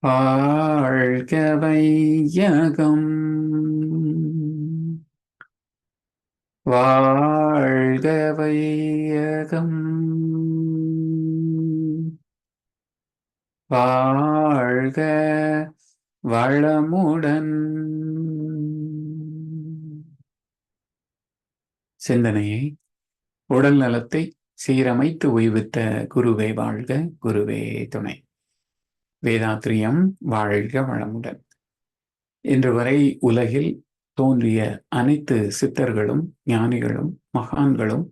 வாழ்க வையகம் வாழ்க வையகம் வாழ்க வளமுடன். சிந்தனையை உடல் நலத்தை சீரமைத்து ஓய்வித்த குருவே வாழ்க குருவே துணை. வேதாத்திரியம் வாழ்க வளமுடன். இன்று வரை உலகில் தோன்றிய அனைத்து சித்தர்களும் ஞானிகளும் மகான்களும்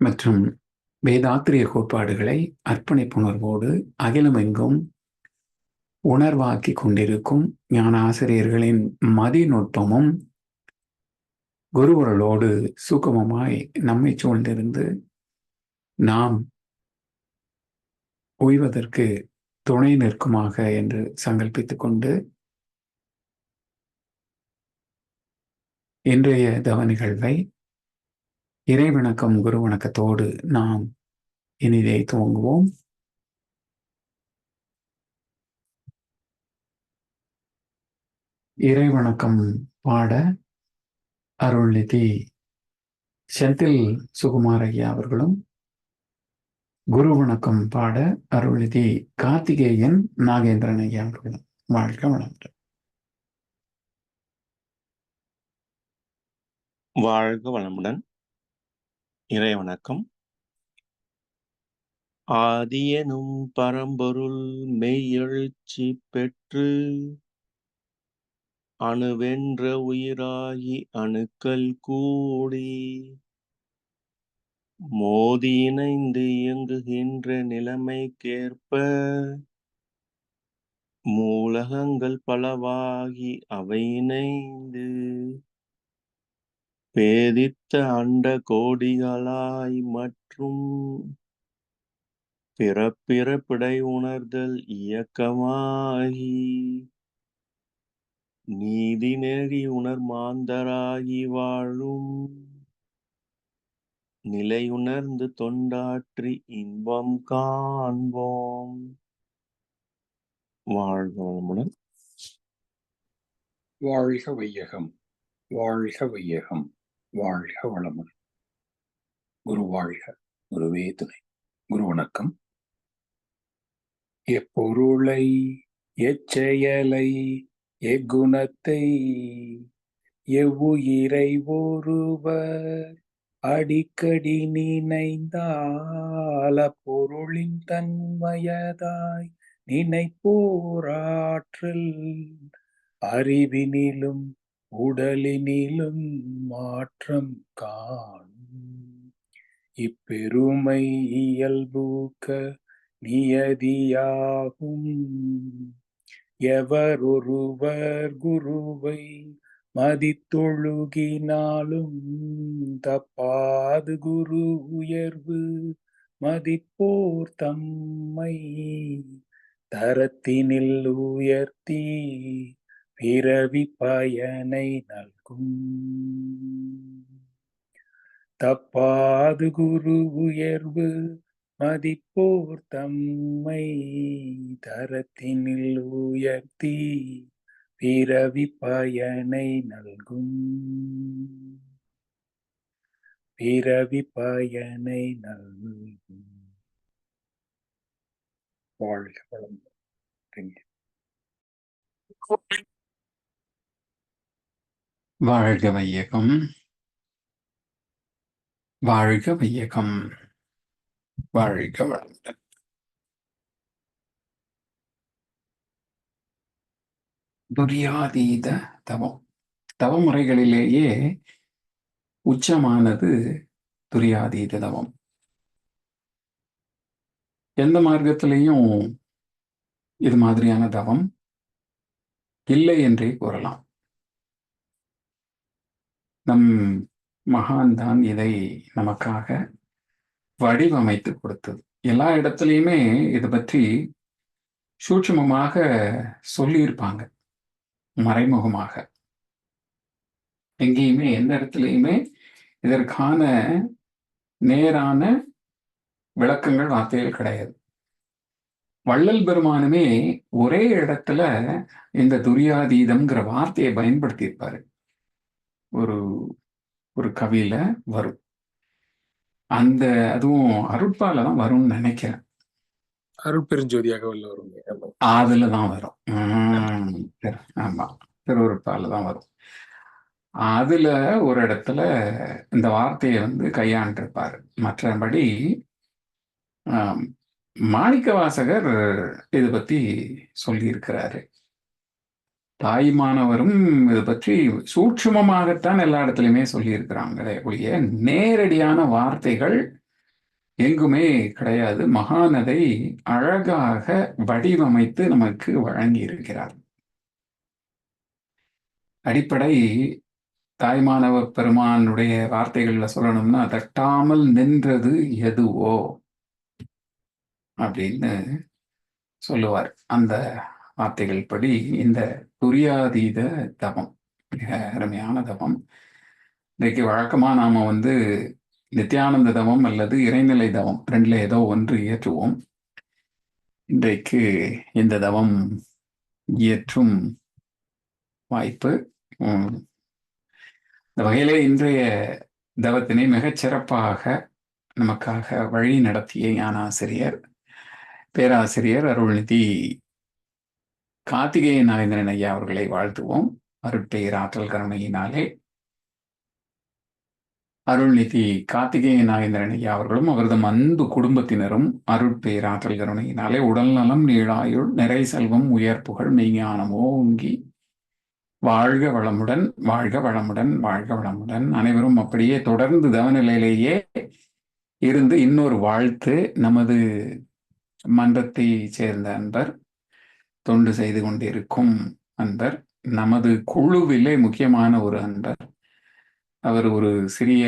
மற்றும் வேதாத்திரிய கோட்பாடுகளை அர்ப்பணிப்புணர்வோடு அகிலமெங்கும் உணர்வாக்கி கொண்டிருக்கும் ஞானாசிரியர்களின் மதிநுட்பமும் குருவர்களோடு சுகமமாய் நம்மை சூழ்ந்திருந்து நாம் ஓய்வதற்கு துணை நிற்குமாக என்று சங்கல்பித்துக் கொண்டு இன்றைய தவ நிகழ்வை இறைவணக்கம் குரு வணக்கத்தோடு நாம் இனிதே துவங்குவோம். இறைவணக்கம் பாட அருள்நிதி செந்தில் சுகுமார் ஐயா அவர்களும் குரு வணக்கம் பாட அருள்நிதி கார்த்திகேயன் நாகேந்திரன் ஐயா அவர்களும் வாழ்க வளமுடன். வாழ்க வளமுடன். இறை வணக்கம் ஆதியனும் பரம்பொருள் மெய்யெழுச்சி பெற்று அணுவென்ற உயிராகி அணுக்கள் கூடி மோதி இணைந்து இயங்குகின்ற நிலைமைக்கேற்ப மூலகங்கள் பலவாகி அவை இணைந்து பேதித்த அண்ட கோடிகளாய் மற்றும் பிறப்பிறப்பிடை உணர்தல் இயக்கமாகி நீதி நெறி உணர்மாந்தராகி வாழும் நிலையுணர்ந்து தொண்டாற்றி இன்பம் காண்போம். வாழ்க வளமுடன். வாழ்க வையகம் வாழ்க வையகம் வாழ்க வளமுடன். குரு வாழ்க குருவே துணை. குரு வணக்கம். எப்பொருளை எச்செயலை எக்குணத்தை எவ்வுயிரை ஒருவர் அடிக்கடி நினைந்தால பொருளின் தன்மையதாய் நினைப்போராற்றல். அறிவினிலும் உடலினிலும் மாற்றம் காணும் இப்பெருமை இயல்பூக்க நியதியாகும். எவர் ஒருவர் குருவை மதித்தொழுகினாலும் தப்பாது குரு உயர்வு. மதிப்போர் தம்மை தரத்தினில் உயர்த்தி பிறவி பயனை நல்கும். தப்பாது குரு உயர்வு மதிப்போர் தம்மை தரத்தினில் உயர்த்தி பிறவி பயனை நல்கும். பிறவி பயனை நல்கும். வாழ்க வளம் வாழ்க வையகம். வாழ்க வையகம். வாழ்க வளமுடன். துரியாதீத தவம். தவமுறைகளிலேயே உச்சமானது துரியாதீத தவம். எந்த மார்க்கத்திலையும் இது மாதிரியான தவம் இல்லை என்றே கூறலாம். நம் மகான் தான் இதை நமக்காக வடிவமைத்து கொடுத்தது. எல்லா இடத்துலையுமே இதை பற்றி சூட்சமமாக சொல்லியிருப்பாங்க. மறைமுகமாக. எங்கேயுமே எந்த இடத்துலையுமே இதற்கான நேரான விளக்கங்கள் வார்த்தைகள் கிடையாது. வள்ளல் பெருமானுமே ஒரே இடத்துல இந்த துரியாதீதம்ங்கிற வார்த்தையை பயன்படுத்தியிருப்பாரு. ஒரு ஒரு கவியில வரும். அந்த அதுவும் அருட்பால தான் வரும்னு நினைக்கிறேன். அருட்பெருஞ்சோதியாக உள்ள வரும் அதுல தான் வரும். ஆமா. திருவருட்பால தான் வரும். அதுல ஒரு இடத்துல இந்த வார்த்தையை வந்து கையாண்டிருப்பாரு. மற்றபடி மாணிக்க வாசகர் இது பத்தி சொல்லியிருக்கிறாரு. தாய்மானவரும் இது பற்றி சூட்சுமமாகத்தான் எல்லா இடத்துலையுமே சொல்லியிருக்கிறாங்களே ஒழிய நேரடியான வார்த்தைகள் எங்குமே கிடையாது. மகானதை அழகாக வடிவமைத்து நமக்கு வழங்கி இருக்கிறார் அடிப்படை தாய்மானவ பெருமானுடைய வார்த்தைகள்ல சொல்லணும்னா தட்டாமல் நின்றது எதுவோ? அப்படின்னு சொல்லுவார். அந்த வார்த்தைகள் படி இந்த துரியாதீத தவம் மிக அருமையான தவம் இன்றைக்கு வழக்கமா நாம வந்து நித்யானந்த தவம் அல்லது இறைநிலை தவம் ரெண்டுல ஏதோ ஒன்று இயற்றுவோம். இன்றைக்கு இந்த தவம் இயற்றும் வாய்ப்பு இந்த வகையிலே இன்றைய தவத்தினை மிகச் சிறப்பாக நமக்காக வழி நடத்திய ஞானாசிரியர் பேராசிரியர் அருள்நிதி கார்த்திகேய நாகேந்திரன் ஐயா அவர்களை வாழ்த்துவோம். அருட்பெயர் ஆற்றல் கருணையினாலே அருள்நிதி கார்த்திகேய நாகேந்திரன் ஐயா அவர்களும் அவரது அன்பு குடும்பத்தினரும் அருட்பெயர் ஆற்றல் கருணையினாலே உடல்நலம் நீழாயுள் நிறை செல்வம் உயர் புகழ் மெய்ஞானமோ ஓங்கி வாழ்க வளமுடன் வாழ்க வளமுடன் வாழ்க வளமுடன். அனைவரும் அப்படியே தொடர்ந்து தவநிலையிலேயே இருந்து இன்னொரு வாழ்த்து நமது மன்றத்தை சேர்ந்த அன்பர் தொண்டு செய்து கொண்டிருக்கும் அன்பர் நமது குழுவிலே முக்கியமான ஒரு அன்பர் அவர் ஒரு சிறிய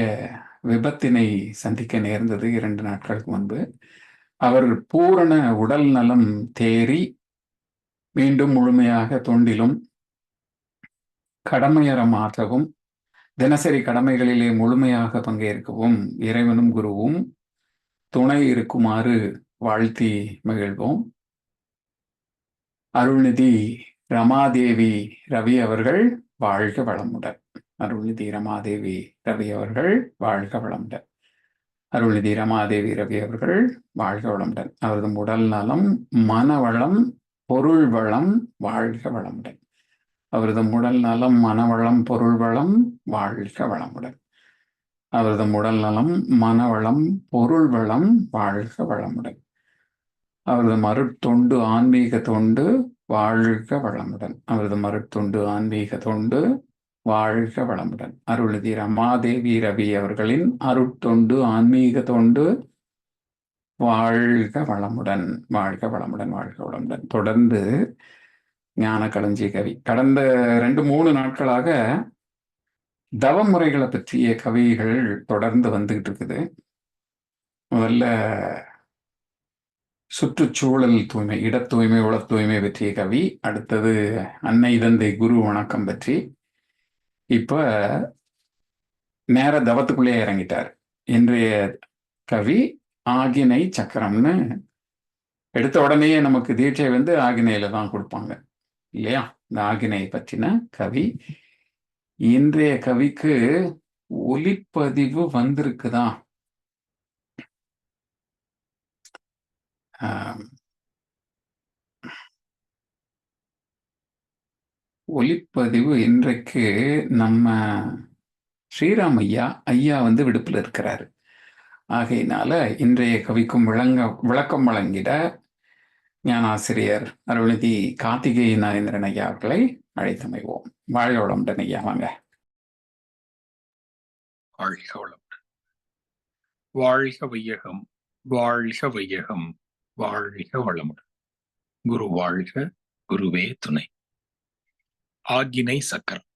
விபத்தினை சந்திக்க நேர்ந்தது இரண்டு நாட்களுக்கு முன்பு. அவர் பூரண உடல் நலம் தேறி மீண்டும் முழுமையாக தொண்டிலும் கடமையற மாற்றவும் தினசரி கடமைகளிலே முழுமையாக பங்கேற்கவும் இறைவனும் குருவும் துணை இருக்குமாறு வாழ்த்தி மகிழ்வோம். அருள்நிதி ரமாதேவி ரவி அவர்கள் வாழ்க வளமுடன். அருள்நிதி ரமாதேவி ரவி அவர்கள் வாழ்க வளமுடன். அருள்நிதி ரமாதேவி ரவி அவர்கள் வாழ்க வளமுடன். அவரது உடல் நலம் மனவளம் பொருள் வளம் வாழ்க வளமுடன். அவரது உடல் நலம் மனவளம் பொருள் வளம் வாழ்க வளமுடன். அவரது உடல் நலம் மனவளம் பொருள் வளம் வாழ்க வளமுடன். அவரது மருட்தொண்டு ஆன்மீக தொண்டு வாழ்க வளமுடன். அவரது மருட்தொண்டு ஆன்மீக தொண்டு வாழ்க வளமுடன். அருள்தி ரமாதேவி ரவி அவர்களின் அருட்தொண்டு ஆன்மீக தொண்டு. வாழ்க வளமுடன் வாழ்க வளமுடன் வாழ்க வளமுடன். தொடர்ந்து ஞான களஞ்சி கவி. கடந்த ரெண்டு மூணு நாட்களாக தவ முறைகளை பற்றிய கவிகள் தொடர்ந்து வந்துகிட்டு இருக்குது. முதல்ல சுற்றுச்சூழல் தூய்மை இட தூய்மை உள தூய்மை பற்றிய கவி. அடுத்தது அன்னை தந்தை குரு வணக்கம் பற்றி. இப்ப நேர தவத்துக்குள்ளே இறங்கிட்டார். இன்றைய கவி ஆகினை சக்கரம்னு எடுத்த உடனேயே நமக்கு தீட்சை வந்து ஆகினையில தான் கொடுப்பாங்க. இல்லையா? இந்த ஆகினை பற்றின கவி. இன்றைய கவிக்கு ஒலிப்பதிவு வந்திருக்குதா? ஒளிப்பதிவு இன்றைக்கு நம்ம ஸ்ரீராம் ஐயா ஐயா வந்து விடுப்பில் இருக்கிறாரு. ஆகையினால இன்றைய கவிக்கும் விளங்க விளக்கம் வழங்கிட ஞானாசிரியர் அருள்நிதி கார்த்திகேய நரேந்திரன் ஐயா அவர்களை அழைத்தமைவோம். வாழ வளமுடன் ஐயா வாங்க. வாழ்க வளமுடன். வாழ்க வையகம் வாழ்க வையகம் வாழ்க வளமுடன். குரு வாழ்க குருவே துணை. ஆக்கினை சக்கரம்.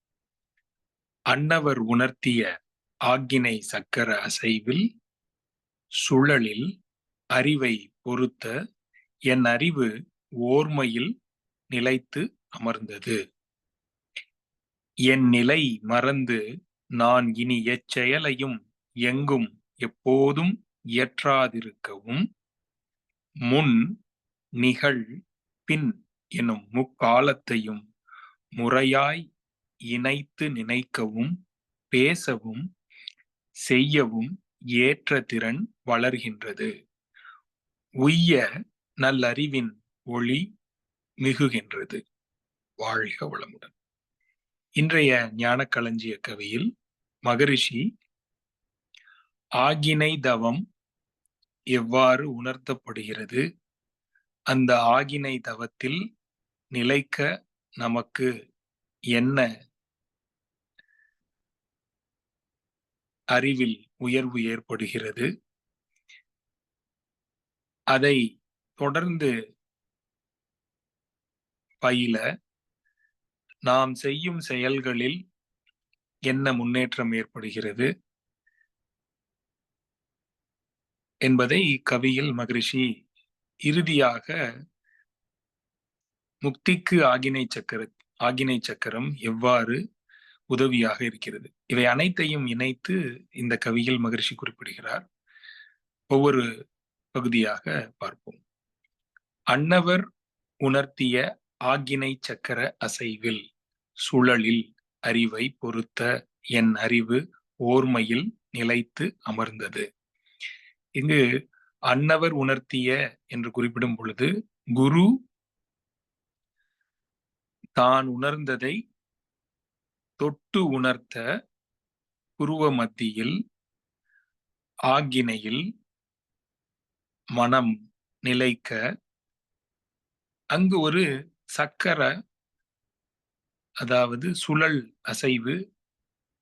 அன்னவர் உணர்த்திய ஆக்கினை சக்கர அசைவில் சுழலில் அறிவை பொருத்த என் அறிவு ஓர்மையில் நிலைத்து அமர்ந்தது. என் நிலை மறந்து நான் இனி எச்செயலையும் எங்கும் எப்போதும் இயற்றாதிருக்கவும் முன் நிகழ் பின் எனும் முக்காலத்தையும் முறையாய் இணைத்து நினைக்கவும் பேசவும் செய்யவும் ஏற்ற திறன் வளர்கின்றது. உய்ய நல்லறிவின் ஒளி மிகுகின்றது. வாழ்க வளமுடன். இன்றைய ஞான களஞ்சிய கவியில் மகரிஷி ஆகினை தவம் எவ்வாறு உணர்த்தப்படுகிறது? அந்த ஆகினை தவத்தில் நிலைக்க நமக்கு என்ன அறிவில் உயர்வு ஏற்படுகிறது? அதை தொடர்ந்து பயில நாம் செய்யும் செயல்களில் என்ன முன்னேற்றம் ஏற்படுகிறது? என்பதை இக்கவியில் மகிழ்ச்சி இறுதியாக முக்திக்கு ஆகினை சக்கர ஆகினை சக்கரம் எவ்வாறு உதவியாக இருக்கிறது? இவை அனைத்தையும் இணைத்து இந்த கவியில் மகரிஷி குறிப்பிடுகிறார். ஒவ்வொரு பகுதியாக பார்ப்போம். அன்னவர் உணர்த்திய ஆகினை சக்கர அசைவில் சுழலில் அறிவை பொறுத்த என் அறிவு ஓர்மையில் நிலைத்து அமர்ந்தது. இங்கு அன்னவர் உணர்த்திய என்று குறிப்பிடும் பொழுது குரு தான் உணர்ந்ததை தொட்டு உணர்த்த புருவ மத்தியில் ஆகினையில் மனம் நிலைக்க அங்கு ஒரு சக்கர அதாவது சுழல் அசைவு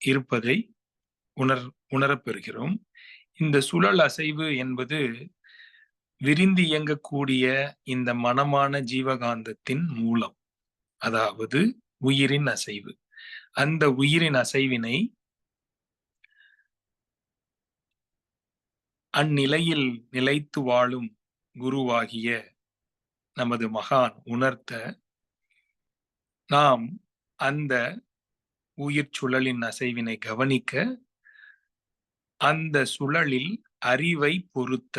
இருப்பதை உணர் உணரப்பெறுகிறோம் இந்த சுழல் அசைவு என்பது விரிந்து இயங்கக்கூடிய இந்த மனமான ஜீவகாந்தத்தின் மூலம். அதாவது உயிரின் அசைவு. அந்த உயிரின் அசைவினை அந்நிலையில் நிலைத்து வாழும் குருவாகிய நமது மகான் உணர்த்த நாம் அந்த உயிர் சுழலின் அசைவினை கவனிக்க அந்த சுழலில் அறிவை பொருத்த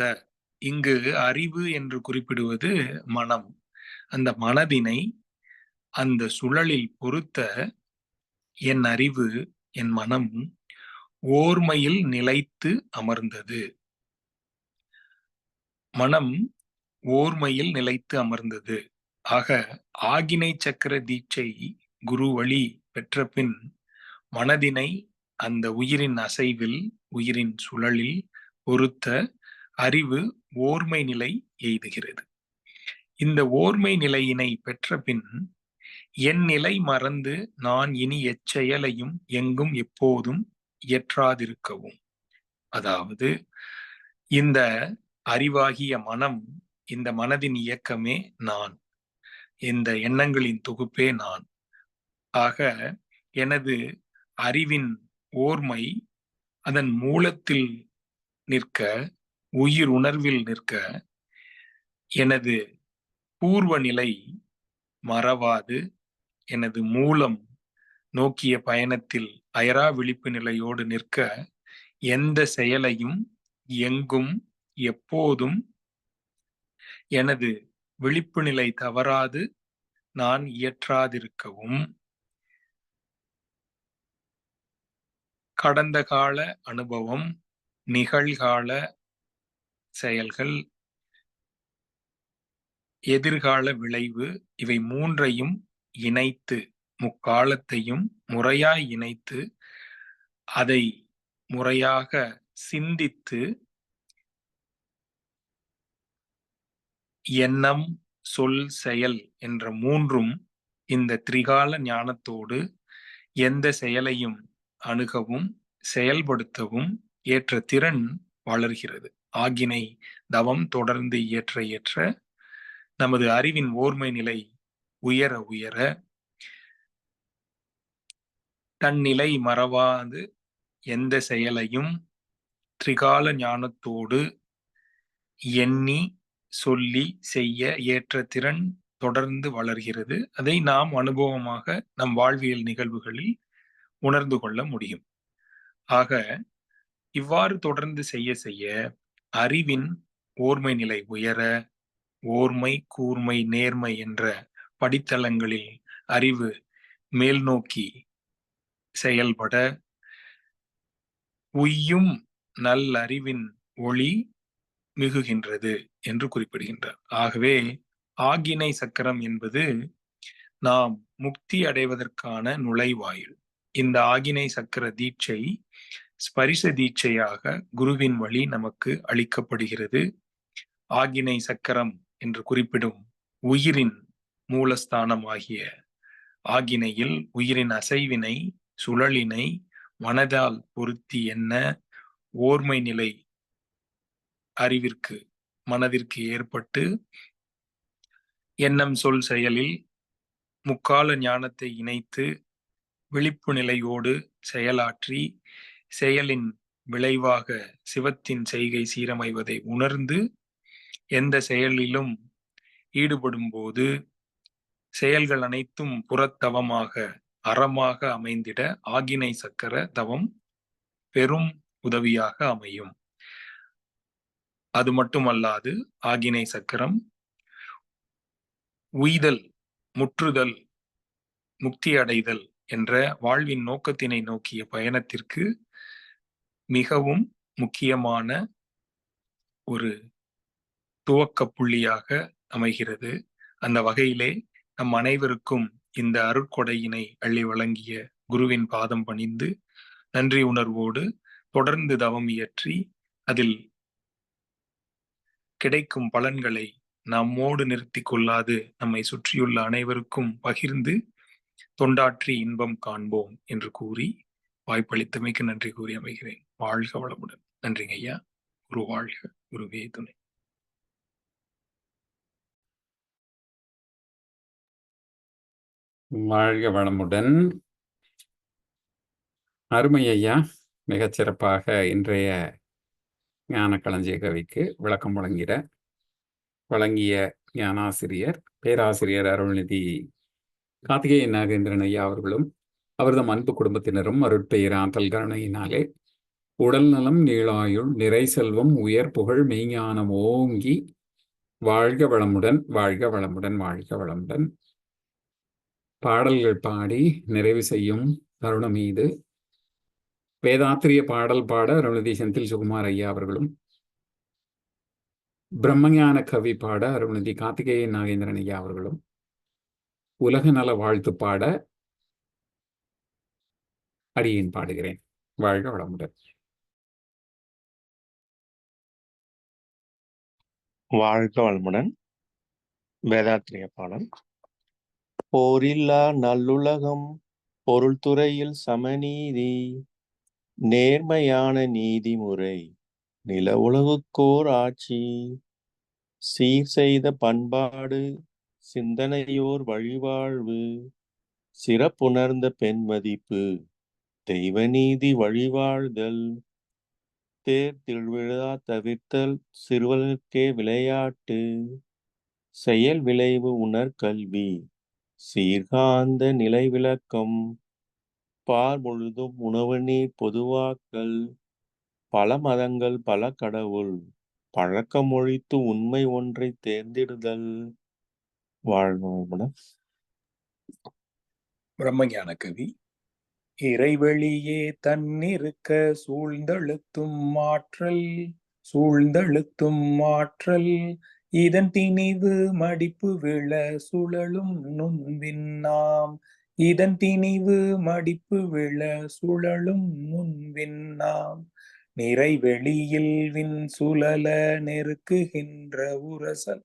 இங்கு அறிவு என்று குறிப்பிடுவது மனம். அந்த மனதினை அந்த சுழலில் பொருத்த என் அறிவு என் மனம் ஓர்மையில் நிலைத்து அமர்ந்தது. மனம் ஓர்மையில் நிலைத்து அமர்ந்தது. ஆக ஆகினை சக்கர தீட்சை குரு வழி பெற்ற பின் மனதினை அந்த உயிரின் அசைவில் உயிரின் சுழலில் பொருத்த அறிவு ஓர்மை நிலை எய்துகிறது. இந்த ஓர்மை நிலையினை பெற்ற பின் என் நிலை மறந்து நான் இனி எச்செயலையும் எங்கும் எப்போதும் இயற்றாதிருக்கவும் அதாவது இந்த அறிவாகிய மனம் இந்த மனதின் இயக்கமே நான். இந்த எண்ணங்களின் தொகுப்பே நான். ஆக எனது அறிவின் ஓர்மை அதன் மூலத்தில் நிற்க உயிர் உணர்வில் நிற்க எனது பூர்வ நிலை மறவாது எனது மூலம் நோக்கிய பயணத்தில் அயரா விழிப்பு நிலையோடு நிற்க எந்த செயலையும் எங்கும் எப்போதும் எனது விழிப்பு நிலை தவறாது நான் இயற்றாதிருக்கவும். கடந்த கால அனுபவம் நிகழ்கால செயல்கள் எதிர்கால விளைவு இவை மூன்றையும் இணைத்து முக்காலத்தையும் முறையாய் இணைத்து அதை முறையாக சிந்தித்து எண்ணம் சொல் செயல் என்ற மூன்றும் இந்த திரிகால ஞானத்தோடு எந்த செயலையும் அணுகவும் செயல்படுத்தவும் ஏற்ற திறன் வளர்கிறது. ஆகினை தவம் தொடர்ந்து இயற்ற ஏற்ற நமது அறிவின் ஓர்மை நிலை உயர உயர தன்னிலை மறவாது எந்த செயலையும் திரிகால ஞானத்தோடு எண்ணி சொல்லி செய்ய ஏற்ற திறன் தொடர்ந்து வளர்கிறது. அதை நாம் அனுபவமாக நம் வாழ்வியல் நிகழ்வுகளில் உணர்ந்து கொள்ள முடியும். ஆக இவ்வாறு தொடர்ந்து செய்ய செய்ய அறிவின் ஓர்மை நிலை உயர ஓர்மை கூர்மை நேர்மை என்ற படித்தளங்களில் அறிவு மேல் நோக்கி செயல்பட உய்யும் நல்லறிவின் ஒளி மிகுகின்றது என்று குறிப்பிடுகின்றார். ஆகவே ஆகினை சக்கரம் என்பது நாம் முக்தி அடைவதற்கான நுழைவாயில். இந்த ஆகினை சக்கர தீட்சை ஸ்பரிச தீட்சையாக குருவின் வழி நமக்கு அளிக்கப்படுகிறது. ஆகினை சக்கரம் என்று குறிப்பிடும் உயிரின் மூலஸ்தானம் ஆகிய ஆகினையில் உயிரின் அசைவினை சுழலினை மனதால் பொருத்தி என்ன ஓர்மை நிலை அறிவிற்கு மனதிற்கு ஏற்பட்டு எண்ணம் சொல் செயலில் முக்கால ஞானத்தை இணைத்து விழிப்பு நிலையோடு செயலாற்றி செயலின் விளைவாக சிவத்தின் செய்கை சீரமைவதை உணர்ந்து எந்த செயலிலும் ஈடுபடும் போது செயல்கள் அனைத்தும் புறத்தவமாக அறமாக அமைந்திட ஆகினை சக்கர தவம் பெரும் உதவியாக அமையும். அது மட்டுமல்லாது ஆகினை சக்கரம் உய்தல் முற்றுதல் முக்தி அடைதல் என்ற வாழ்வின் நோக்கத்தினை நோக்கிய பயணத்திற்கு மிகவும் முக்கியமான ஒரு துவக்க புள்ளியாக அமைகிறது. அந்த வகையிலே நம் அனைவருக்கும் இந்த அருட்கொடையினை அள்ளி வழங்கிய குருவின் பாதம் பணிந்து நன்றி உணர்வோடு தொடர்ந்து தவம் இயற்றி அதில் கிடைக்கும் பலன்களை நம்மோடு நிறுத்தி கொள்ளாது நம்மை சுற்றியுள்ள அனைவருக்கும் பகிர்ந்து தொண்டாற்றி இன்பம் காண்போம் என்று கூறி வாய்ப்பளித்தமைக்கு நன்றி கூறி அமைகிறேன். வாழ்க வளமுடன். நன்றிங்க ஐயா. குரு வாழ்க. குருவே துணை. வாழ்க வளமுடன். அருமை ஐயா மிகச் சிறப்பாக இன்றைய ஞான களஞ்சிய கவிக்கு விளக்கம் வழங்கிற வழங்கிய ஞானாசிரியர் பேராசிரியர் அருள்நிதி கார்த்திகேய நாகேந்திரன் ஐயா அவர்களும் அவரது அன்பு குடும்பத்தினரும் அருட்பெயர் ஆற்றல் கருணையினாலே உடல் நலம் நீளாயுள் நிறை செல்வம் உயர் புகழ் மெய்ஞானம் ஓங்கி வாழ்க வளமுடன் வாழ்க வளமுடன் வாழ்க வளமுடன். பாடல்கள் பாடி நிறைவு செய்யும் தருணம் மீது வேதாத்திரிய பாடல் பாட அருணதி செந்தில் சுகுமார் ஐயா அவர்களும். பிரம்மஞான கவி பாட அருணதி கார்த்திகேயன் நாகேந்திரன் ஐயா அவர்களும். உலக நல வாழ்த்து பாட அடியேன் பாடுகிறேன். வாழ்க வளமுடன். வாழ்க வளமுடன். வேதாத்திரிய பாடல். போரில்லா நல்லுலகம் பொருள் துறையில் சமநீதி நேர்மையான நீதிமுறை நில உலகுக்கோர் ஆட்சி சீர் செய்த பண்பாடு சிந்தனையோர் வழிவாழ்வு சிறப்புணர்ந்த பெண் மதிப்பு தெய்வநீதி வழிவாழ்தல் தேர் திருவிழா தவிர்த்தல் சிறுவர்களுக்கே விளையாட்டு செயல் விளைவு உணர்கல்வி. சீர்காந்த நிலை விளக்கம் பார் முழுதும் உணவு நீர் பொதுவாக்கல். பல மதங்கள் பல கடவுள். பழக்கம் ஒழித்து உண்மை ஒன்றை தேர்ந்தெடுதல். வாழ்வோம் பிரம்மஞான கவி இறைவெளியே தன்னிருக்க சூழ்ந்தழுத்தும் மாற்றல் சூழ்ந்தழுத்தும் மாற்றல் இதன் திணிவு மடிப்பு விழ சுழலும் நுண்விண்ணாம். இதன் திணிவு மடிப்பு விழ சுழலும் நுண்விண்ணாம். நிறைவெளியில் வின் சுழல நெருக்குகின்ற உரசல்.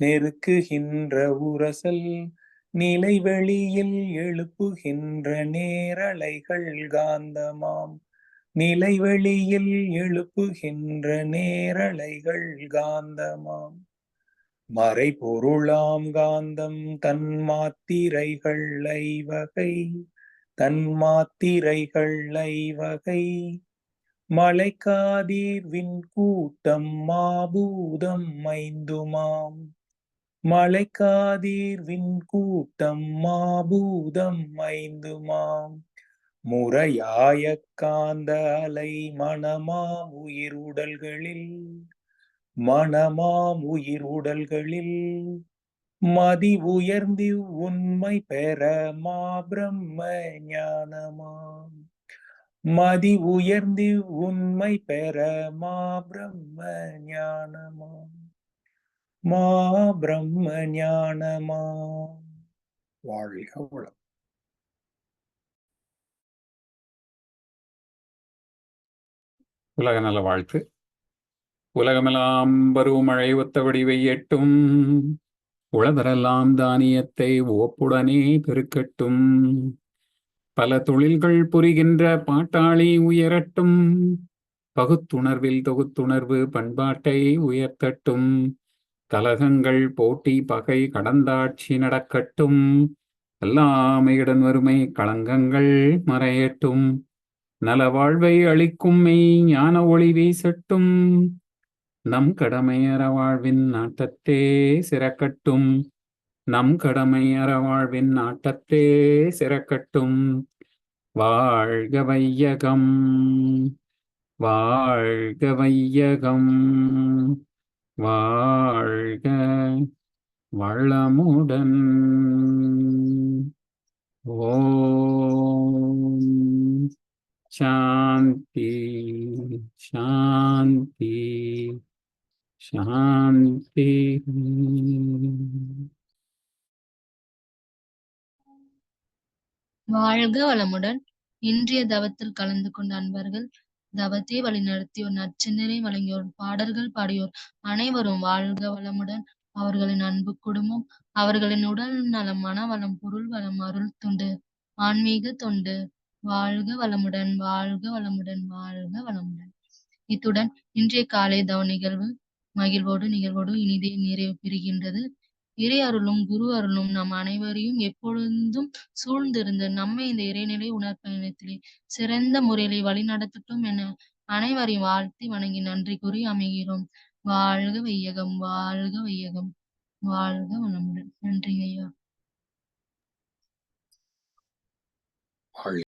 நெருக்குகின்ற உரசல். நிலை வெளியில் எழுப்புகின்ற நேரலைகள் காந்தமாம். நிலை வெளியில் எழுப்புகின்ற நேரலைகள் காந்தமாம். மறைபொருளாம் காந்தம் தன் மாத்திரைகள் ஐவகை தன் மாத்திரைகள் ஐவகை. மலைக்காதீர்வின் கூட்டம் மாபூதம் ஐந்துமாம். மலைக்காதீர்வின் கூட்டம் மாபூதம் ஐந்துமாம். முறையாய காந்த அலை மனமாம் உயிர் உடல்களில் மனமாம் உயிர் உடல்களில் மதி உயர்ந்தி உண்மை பெற மா பிரம்ம ஞானமாம். மதி உயர்ந்தி உண்மை பெற மா பிரம்ம ஞானமாம். மா பிரம்ம ஞானமாம். வாழ்க வளம். உலக நல வாழ்த்து உலகமெல்லாம் பருவமழை ஒத்தபடி வெய்யட்டும். உளதரெல்லாம் தானியத்தை ஓப்புடனே பெருக்கட்டும். பல தொழில்கள் புரிகின்ற பாட்டாளி உயரட்டும். பகுத்துணர்வில் தொகுத்துணர்வு பண்பாட்டை உயர்த்தட்டும். கலகங்கள் போட்டி பகை கடந்தாட்சி நடக்கட்டும். எல்லாமையுடன் வறுமை களங்கங்கள் மறையட்டும். நல வாழ்வை அளிக்கும் மெய் ஞான ஒளி வீசட்டும். நம் கடமையற வாழ்வின் நாட்டத்தே சிறக்கட்டும். நம் கடமையற வாழ்வின் நாட்டத்தே சிறக்கட்டும். வாழ்க வையகம். வாழ்க வையகம். வாழ்க வளமுடன். ஓ சாந்தி சாந்தி சாந்தி வாழ்க வளமுடன். இன்றைய தவத்தில் கலந்து கொண்ட அன்பர்கள் தவத்தை வழிநடத்தியோர் நற்சிந்தனை வழங்கியோர் பாடல்கள் பாடியோர் அனைவரும் வாழ்க வளமுடன். அவர்களின் அன்பு குடும்பம் அவர்களின் உடல் நலம் மனவளம் பொருள் வளம் அருள் தொண்டு ஆன்மீக தொண்டு. வாழ்க வளமுடன் வாழ்க வளமுடன் வாழ்க வளமுடன். இத்துடன் இன்றைய காலை தவ நிகழ்வு மகிழ்வோடு நிகழ்வோடு இனிதே நிறைவு பெறுகின்றது. இறை அருளும் குரு அருளும் நம் அனைவரையும் எப்பொழுதும் சூழ்ந்திருந்து நம்மை இந்த இறைநிலை உணர்பயணத்திலே சிறந்த முறையிலே வழிநடத்தட்டும் என அனைவரையும் வாழ்த்தி வணங்கி நன்றி கூறி அமைகிறோம். வாழ்க வையகம் வாழ்க வையகம் வாழ்க வளமுடன். நன்றி ஐயா.